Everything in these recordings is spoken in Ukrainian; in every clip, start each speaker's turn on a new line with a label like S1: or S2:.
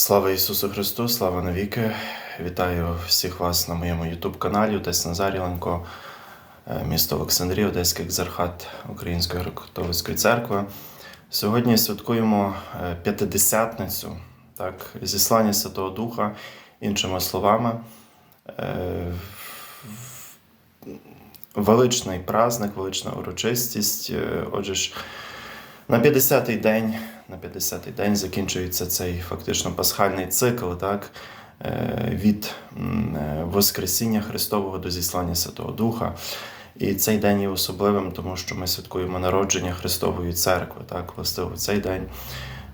S1: Слава Ісусу Христу, слава навіки! Вітаю всіх вас на моєму YouTube каналі Отець Назаріленко, е, місто Олександрія, Одеський екзархат Української греко-католицької церкви. Сьогодні святкуємо е, п'ятидесятницю, так, зіслання Святого Духа, іншими словами. Е, Величний праздник, велична урочистість. Отже ж, на 50-й день, на 50-й день закінчується цей фактично пасхальний цикл, так? е, від е, Воскресіння Христового до зіслання Святого Духа. І цей день є особливим, тому що ми святкуємо народження Христової церкви. Так, властиво цей день,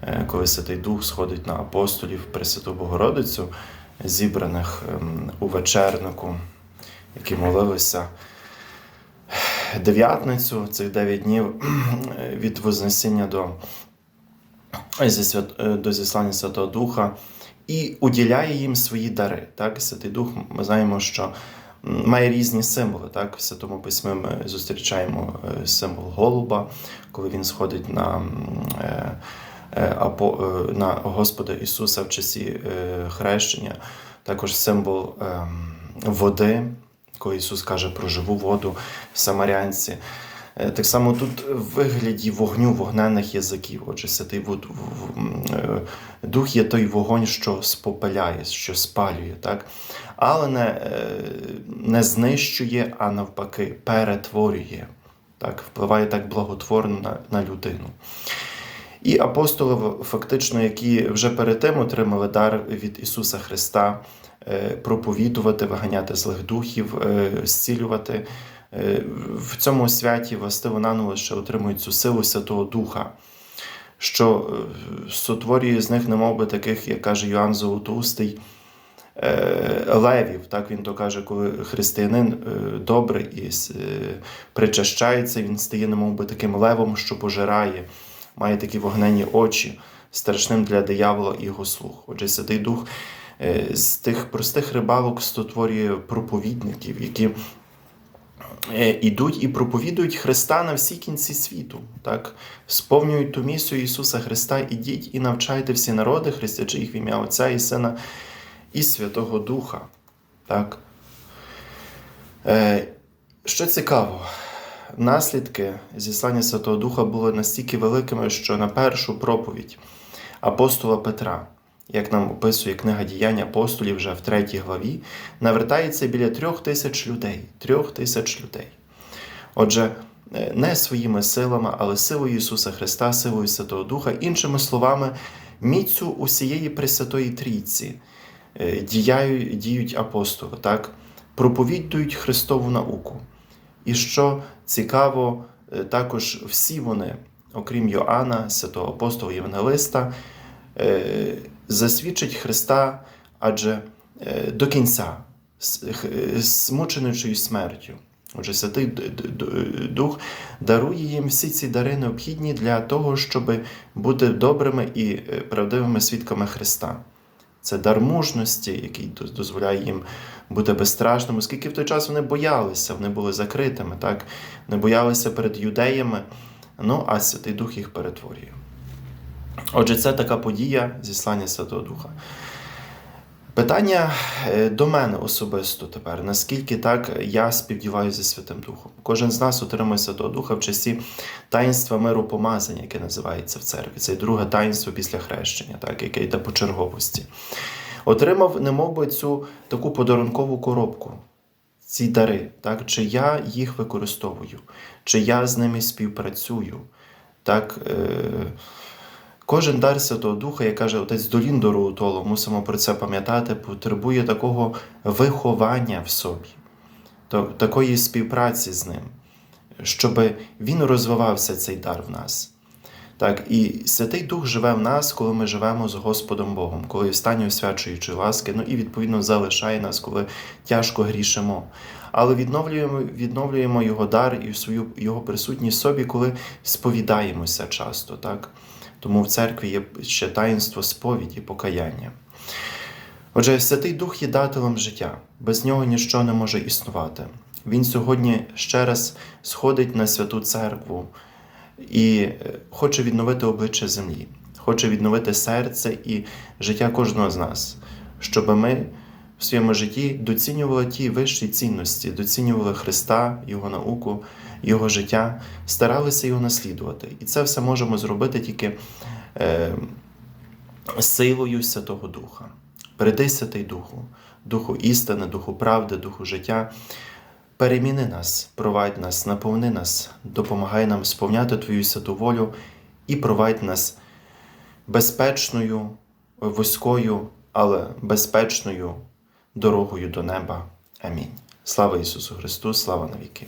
S1: е, коли Святий Дух сходить на апостолів Пресвяту Богородицю, зібраних ем, у вечернику, які молилися дев'ятницю, цих дев'ять днів від Вознесіння до, до зіслання Святого Духа і уділяє їм свої дари. Так? Святий Дух, ми знаємо, що має різні символи. Так? В Святому Письмі ми зустрічаємо е, символ голуба, коли він сходить на. е, е, е, на Господа Ісуса в часі е, хрещення, також символ ем, води, коли Ісус каже про живу воду в Самарянці. Е, Так само тут в вигляді вогню вогненних язиків. Отже, святий е, дух є той вогонь, що спопеляє, що спалює, так? але не, е, не знищує, а навпаки, перетворює. Так? Впливає так благотворно на, на людину. І апостоли, фактично, які вже перед тим отримали дар від Ісуса Христа, проповідувати, виганяти злих духів, зцілювати. Е, В цьому святі властиво наново ще отримують цю силу Святого Духа, що е, сотворює з них, немов би таких, як каже Йоанн Золотоустий, е, левів. Так він то каже, коли християнин добрий і причащається, він стає немов би таким левом, що пожирає, має такі вогнені очі, страшним для диявола і його слух. Отже, Святий Дух з тих простих рибалок створює проповідників, які ідуть і проповідують Христа на всі кінці світу, так? сповнюють ту місію Ісуса Христа, ідіть і навчайте всі народи, хрестячи їх в ім'я Отця і Сина і Святого Духа. Так? Е, що цікаво, наслідки зіслання Святого Духа були настільки великими, що на першу проповідь апостола Петра, як нам описує книга діянь апостолів вже в третій главі, навертається біля трьох тисяч людей. Трьох тисяч людей. Отже, е, не своїми силами, але силою Ісуса Христа, силою Святого Духа, іншими словами, міцю усієї Пресвятої Трійці е, діють апостоли, так? проповідують Христову науку. І що цікаво, е, також всі вони, окрім Йоанна, святого апостола Євангелиста, засвідчать Христа адже е, до кінця, з х- е, смертю. Отже, Святий Дух дарує їм всі ці дари необхідні для того, щоб бути добрими і е, правдивими свідками Христа. Це дар мужності, який дозволяє їм бути безстрашними, оскільки в той час вони боялися, вони були закритими, так? не боялися перед юдеями, ну а Святий Дух їх перетворює. Отже, це така подія зіслання Святого Духа. Питання е, до мене особисто тепер. Наскільки так я співдіваюся зі Святим Духом? Кожен з нас отримує Святого Духа в часі таїнства миру помазання, яке називається в церкві. Це друге таїнство після хрещення, так, яке йде по черговості. Отримав, немовби цю таку подарункову коробку, ці дари, так, чи я їх використовую, чи я з ними співпрацюю. Так, е, Кожен дар Святого Духа, як каже отець Долін Дороутоло, мусимо про це пам'ятати, потребує такого виховання в собі, такої співпраці з ним, щоб він розвивався цей дар в нас. Так, і Святий Дух живе в нас, коли ми живемо з Господом Богом, коли в стані освячуючої ласки, ну і відповідно залишає нас, коли тяжко грішимо. Але відновлюємо, відновлюємо його дар і свою його присутність собі, коли сповідаємося часто. Так? Тому в церкві є ще таїнство сповіді, покаяння. Отже, Святий Дух є дателем життя, без нього ніщо не може існувати. Він сьогодні ще раз сходить на святу церкву і е, хоче відновити обличчя землі, хоче відновити серце і життя кожного з нас, щоб ми в своєму житті доцінювали ті вищі цінності, доцінювали Христа, Його науку, Його життя, старалися його наслідувати. І це все можемо зробити тільки е, силою Святого Духа. Передай Святий Духу, Духу істини, Духу правди, Духу життя. Переміни нас, провадь нас, наповни нас, допомагай нам сповняти Твою святу волю і провадь нас безпечною, вузькою, але безпечною дорогою до неба. Амінь. Слава Ісусу Христу, слава навіки.